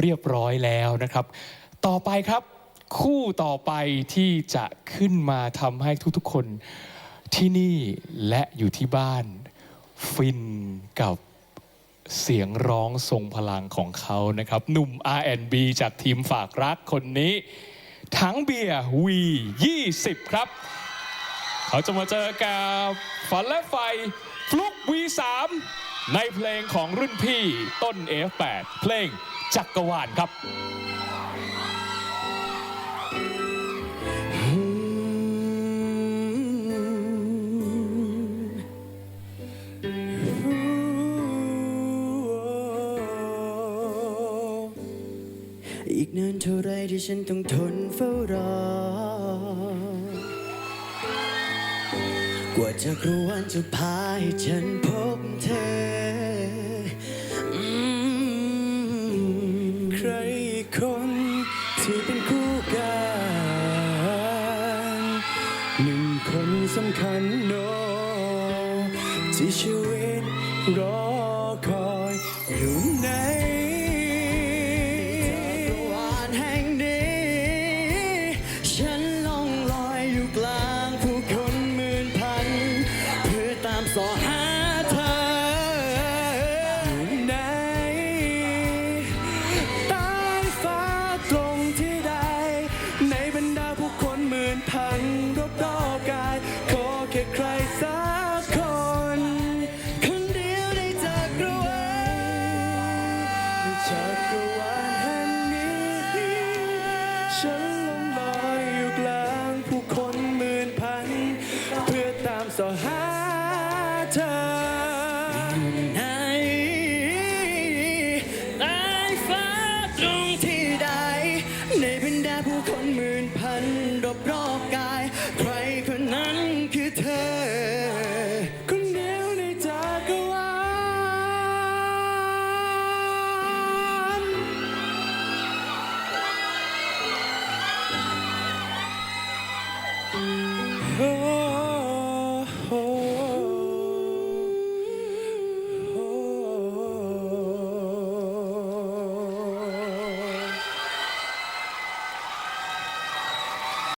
เรียบร้อยแล้วนะครับ ต่อไปครับคู่ต่อไปที่จะขึ้นมาทำให้ทุกๆคนที่นี่และอยู่ที่บ้าน ฟินกับเสียงร้องทรงพลังของเขานะครับ หนุ่ม R&B จากทีมฝากรักคนนี้ถังเบียร์ V20 ครับ เขาจะมาเจอกับฝันและไฟฟลุก V3 ในเพลงของรุ่นพี่ต้น F8 เพลง จักรวาลครับอีกนานเท่าไรที่ฉันต้องทนเฝ้ารอกว่าจะรู้วันจะพาให้ฉันพบเธอ สำคัญโนที่ชีวิตรอ ฉันลงลอยอยู่กลางผู้คนหมื่นพัน เพื่อตามสอหาเธอไหนใต้ฟ้าตรงที่ใด ในบรรดาผู้คนหมื่นพันรอบรอบกาย Oh.